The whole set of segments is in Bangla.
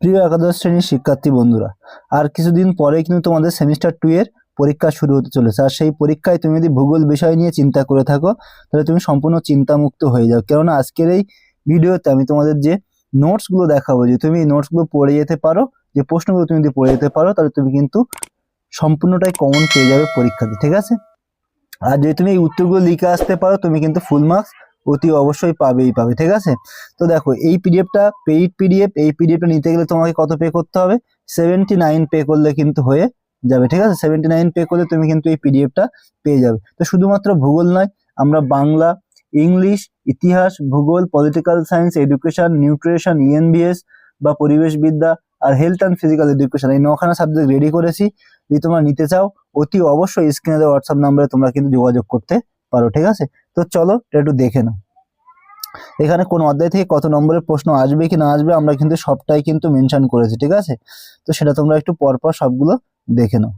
প্রিয় একাদশ শ্রেণির শিক্ষার্থী বন্ধুরা, আর কিছুদিন পরে কিন্তু তোমাদের সেমিস্টার টু এর পরীক্ষা শুরু হতে চলেছে। আর সেই পরীক্ষায় তুমি যদি ভূগোল বিষয় নিয়ে চিন্তা করে থাকো, তাহলে তুমি সম্পূর্ণ চিন্তামুক্ত হয়ে যাও। কেননা আজকের এই ভিডিওতে আমি তোমাদের যে নোটসগুলো দেখাবো, যে তুমি এই নোটসগুলো পড়ে যেতে পারো, যে প্রশ্নগুলো তুমি যদি পড়ে যেতে পারো, তাহলে তুমি কিন্তু সম্পূর্ণটাই কমন পেয়ে যাবে পরীক্ষাতে, ঠিক আছে? আর যদি তুমি এই উত্তরগুলো লিখে আসতে পারো, তুমি কিন্তু ফুল মার্কস অতি অবশ্যই পাবেই, পাবে, ঠিক আছে? তো দেখো, এই পিডিএফটা পেইড পিডিএফ এই পিডিএফটা নিতে গেলে তোমাকে কত পে করতে হবে? সেভেন্টি নাইন পে করলে কিন্তু হয়ে যাবে, ঠিক আছে? সেভেন্টি নাইন পে করলে তুমি কিন্তু এই পিডিএফটা পেয়ে যাবে। তো শুধুমাত্র ভূগোল নয়, আমরা বাংলা, ইংলিশ, ইতিহাস, ভূগোল political science education nutrition ENBS বা পরিবেশবিদ্যা আর হেলথ অ্যান্ড ফিজিক্যাল এডুকেশন এই নখানা সাবজেক্ট রেডি করেছি। যদি তোমরা নিতে চাও, অতি অবশ্যই স্ক্রিনে দেওয়া হোয়াটসঅ্যাপ নাম্বারে তোমরা কিন্তু যোগাযোগ করতে পারো, ঠিক আছে? তো চলো, একটু দেখে নাও। এখানে কোন অধ্যায় থেকে কত নম্বরের প্রশ্ন আসবে কি না আসবে, আমরা কিন্তু সবটাই কিন্তু মেনশন করেছি, ঠিক আছে? তো সেটা তোমরা একটু পরপর সবগুলো দেখে নাও।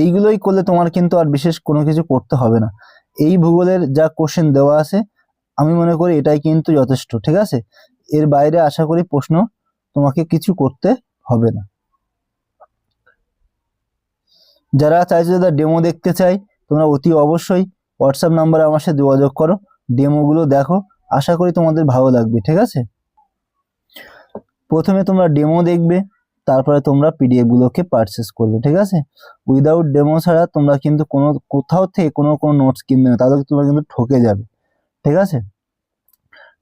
এইগুলোই করলে তোমার কিন্তু আর বিশেষ কোনো কিছু করতে হবে না। এই ভূগোলের যা কোশ্চেন দেওয়া আছে, আমি মনে করি এটাই কিন্তু যথেষ্ট, ঠিক আছে? এর বাইরে আশা করি প্রশ্ন তোমাকে কিছু করতে হবে না। যারা চাইছে যারা ডেমো দেখতে চাই তোমরা অতি অবশ্যই হোয়াটসঅ্যাপ নাম্বারে আমার সাথে যোগাযোগ করো ডেমোগুলো দেখো, আশা করি তোমাদের ভালো লাগবে, ঠিক আছে? প্রথমে তোমরা ডেমো দেখবে, তারপরে তোমরা পিডিএফগুলোকে পারচেস করবে, ঠিক আছে? উইদাউট ডেমো ছাড়া তোমরা কিন্তু কোনো, কোথাও থেকে কোনো কোনো নোটস কিনবে না, তাহলে তোমরা কিন্তু ঠকে যাবে, ঠিক আছে?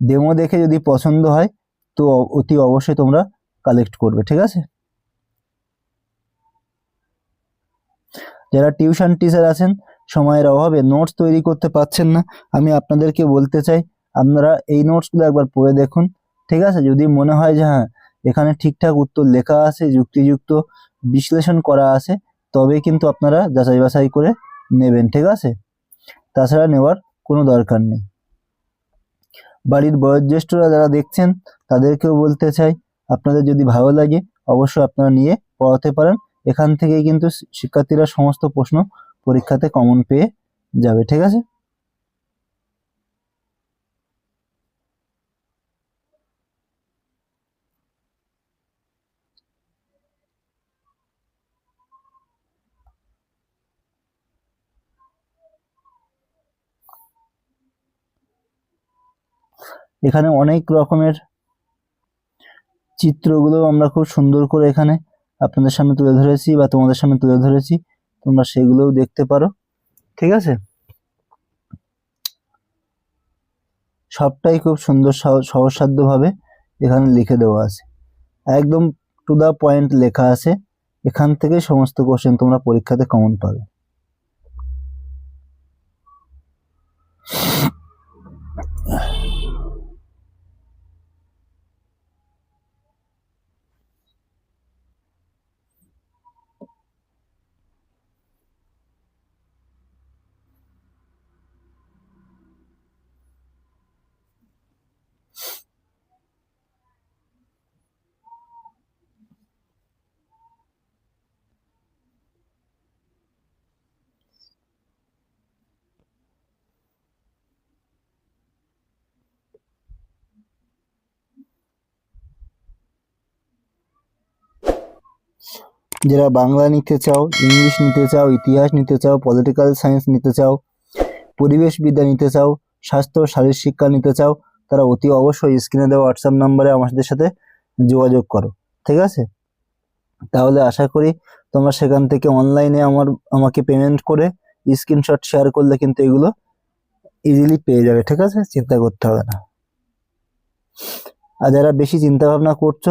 ডেমো দেখে যদি পছন্দ হয়, তো অতি অবশ্যই তোমরা কালেক্ট করবে, ঠিক আছে? যারা টিউশন টিচার আছেন সময়ের অভাবে নোটস তৈরি করতে পারছেন না। আমি আপনাদেরকে বলতে চাই, আপনারা এই নোটসগুলো একবার পড়ে দেখুন, ঠিক আছে? যদি মনে হয় যে হ্যাঁ এখানে ঠিকঠাক উত্তর লেখা আছে, যুক্তিযুক্ত বিশ্লেষণ করা আছে, তবে কিন্তু আপনারা যাচাই বাছাই করে নেবেন, ঠিক আছে? তাছাড়া নেওয়ার কোনো দরকার নেই। বাড়ির বয়োজ্যেষ্ঠরা যারা দেখছেন, তাদেরকেও বলতে চাই, আপনাদের যদি ভালো লাগে, অবশ্যই আপনারা নিয়ে পড়াতে পারেন। এখান থেকেই কিন্তু শিক্ষার্থীরা সমস্ত প্রশ্ন পরীক্ষাতে কমন পেয়ে যাবে, ঠিক আছে? এখানে অনেক রকমের চিত্রগুলো আমরা খুব সুন্দর করে এখানে আপনাদের সামনে তুলে ধরেছি বা তোমাদের সামনে তুলে ধরেছি। তোমরা সেগুলোও দেখতে পারো, ঠিক আছে? সবটাই খুব সুন্দর সহসাধ্যভাবে এখানে লিখে দেওয়া আছে। একদম টু দ্য পয়েন্ট লেখা আছে, এখান থেকে সমস্ত কোশ্চেন তোমরা পরীক্ষাতে কমন পাবে। যারা বাংলা নিতে চাও, ইংলিশ নিতে চাও, ইতিহাস নিতে চাও পলিটিক্যাল সায়েন্স নিতে চাও, পরিবেশবিদ্যা নিতে চাও, স্বাস্থ্য ও শারীর শিক্ষা নিতে চাও, তারা অতি অবশ্যই স্ক্রিনে দেওয়া হোয়াটসঅ্যাপ নাম্বারে আমাদের সাথে যোগাযোগ করো, ঠিক আছে? তাহলে আশা করি তোমরা সেখান থেকে অনলাইনে আমার, আমাকে পেমেন্ট করে স্ক্রিনশট শেয়ার করলে কিন্তু এগুলো ইজিলি পেয়ে যাবে, ঠিক আছে? চিন্তা করতে হবে না। আর যারা বেশি চিন্তা ভাবনা করছ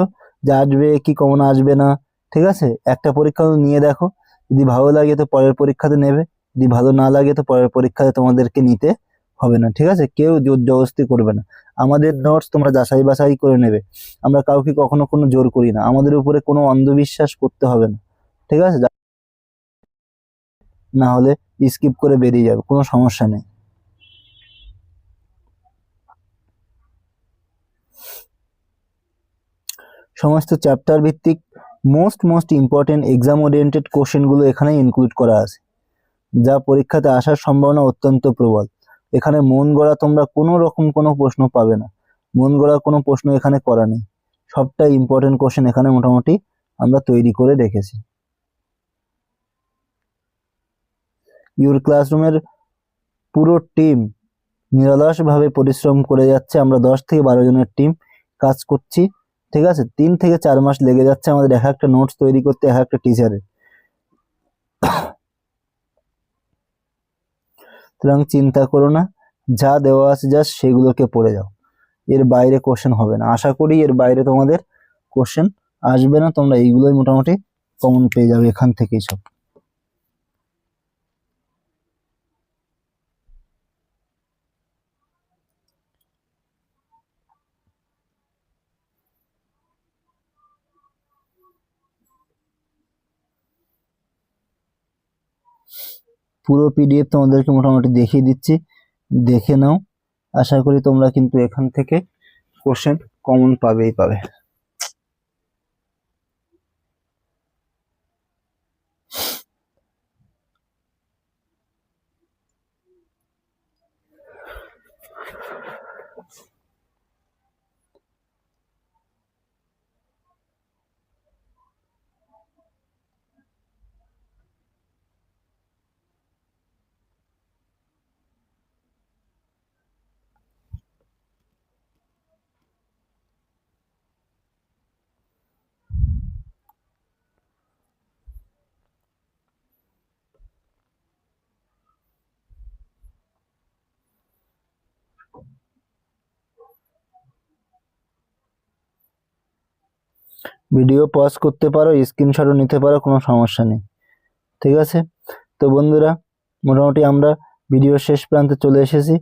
যে আসবে কি কমন আসবে না ঠিক আছে? একটা পরীক্ষা নিয়ে দেখো। যদি ভালো লাগে তো পরের পরীক্ষাতে নেবে। যদি ভালো না লাগে তো পরের পরীক্ষাতে তোমাদেরকে নিতে হবে না, ঠিক আছে? কেউ জোর জবস্তি করবে না। আমাদের নোটস তোমরা যাচাই বাছাই করে নেবে। আমরা কাউকে কখনো কোনো জোর করি না। আমাদের উপরে কোনো অন্ধবিশ্বাস করতে হবে না। ঠিক আছে? না হলে স্কিপ করে বেরিয়ে যাবে। কোনো সমস্যা নেই। সমস্ত চ্যাপ্টার ভিত্তিক most most important exam oriented কোশ্চেনগুলো এখানে ইনক্লুড করা আছে। যা পরীক্ষাতে আসার সম্ভাবনা অত্যন্ত প্রবল। এখানে মন গড়া তোমরা কোনো রকম কোনো প্রশ্ন পাবে না। মন গড়া কোনো প্রশ্ন এখানে করা নেই। সবটাই ইম্পর্টেন্ট কোশ্চেন এখানে মোটামুটি আমরা তৈরি করে রেখেছি। ইউর ক্লাসরুমের পুরো টিম নিরলসভাবে পরিশ্রম করে যাচ্ছে। আমরা দশ থেকে বারো জনের টিম কাজ করছি। ঠিক আছে? তিন থেকে চার মাস লেগে যাচ্ছে আমাদের এক একটা নোটস তৈরি করতে, এক একটা টিচারের সুতরাং চিন্তা করো না, যা দেওয়া আছে জাস্ট সেগুলোকে পড়ে যাও। এর বাইরে কোশ্চেন হবে না। আশা করি এর বাইরে তোমাদের কোশ্চেন আসবে না। তোমরা এইগুলোই মোটামুটি কমন পেয়ে যাবে এখান থেকেই সব। পুরো পিডিএফ তোমাদেরকে মোটামুটি দেখিয়ে দিচ্ছি। দেখে নাও। আশা করি তোমরা কিন্তু এখান থেকে কোশ্চেন কমন পাবেই পাবে। ভিডিও পজ করতে পারো স্ক্রিনশটও নিতে পারো, কোনো সমস্যা নেই। ঠিক আছে? তো বন্ধুরা, মোটামুটি আমরা ভিডিওর শেষ প্রান্তে চলে এসেছি।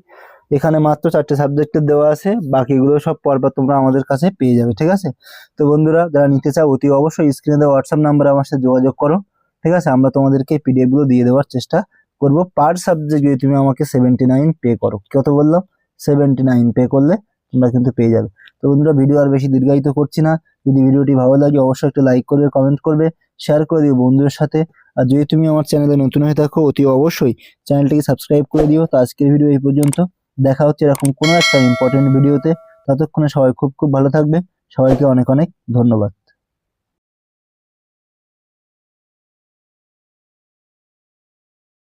এখানে মাত্র চারটে সাবজেক্টের দেওয়া আছে, বাকিগুলো সব পরপর তোমরা আমাদের কাছে পেয়ে যাবে, ঠিক আছে? তো বন্ধুরা, যারা নিতে চাও, অতি অবশ্যই স্ক্রিনে দেওয়া হোয়াটসঅ্যাপ নাম্বারে আমার সাথে যোগাযোগ করো, ঠিক আছে? আমরা তোমাদেরকে পিডিএফগুলো দিয়ে দেওয়ার চেষ্টা করব। পার সাবজেক্ট যদি তুমি আমাকে সেভেন্টি নাইন পে করো কত বললাম? সেভেন্টি নাইন পে করলে তোমরা কিন্তু পেয়ে যাবে। তো বন্ধুরা ভিডিও আর বেশি দীর্ঘায়িত করছি না। যদি ভিডিওটি ভালো লাগে, অবশ্যই একটা লাইক করবে কমেন্ট করবে শেয়ার করে দিও বন্ধুদের সাথে। আর যদি তুমি আমার চ্যানেলে নতুন হয়ে থাকো, অতি অবশ্যই চ্যানেলটিকে সাবস্ক্রাইব করে দিও। তো আজকের ভিডিও এই পর্যন্ত। দেখা হচ্ছে এরকম কোনো একটা ইম্পর্টেন্ট ভিডিওতে ততক্ষণে সবাই খুব খুব ভালো থাকবে। সবাইকে অনেক অনেক ধন্যবাদ।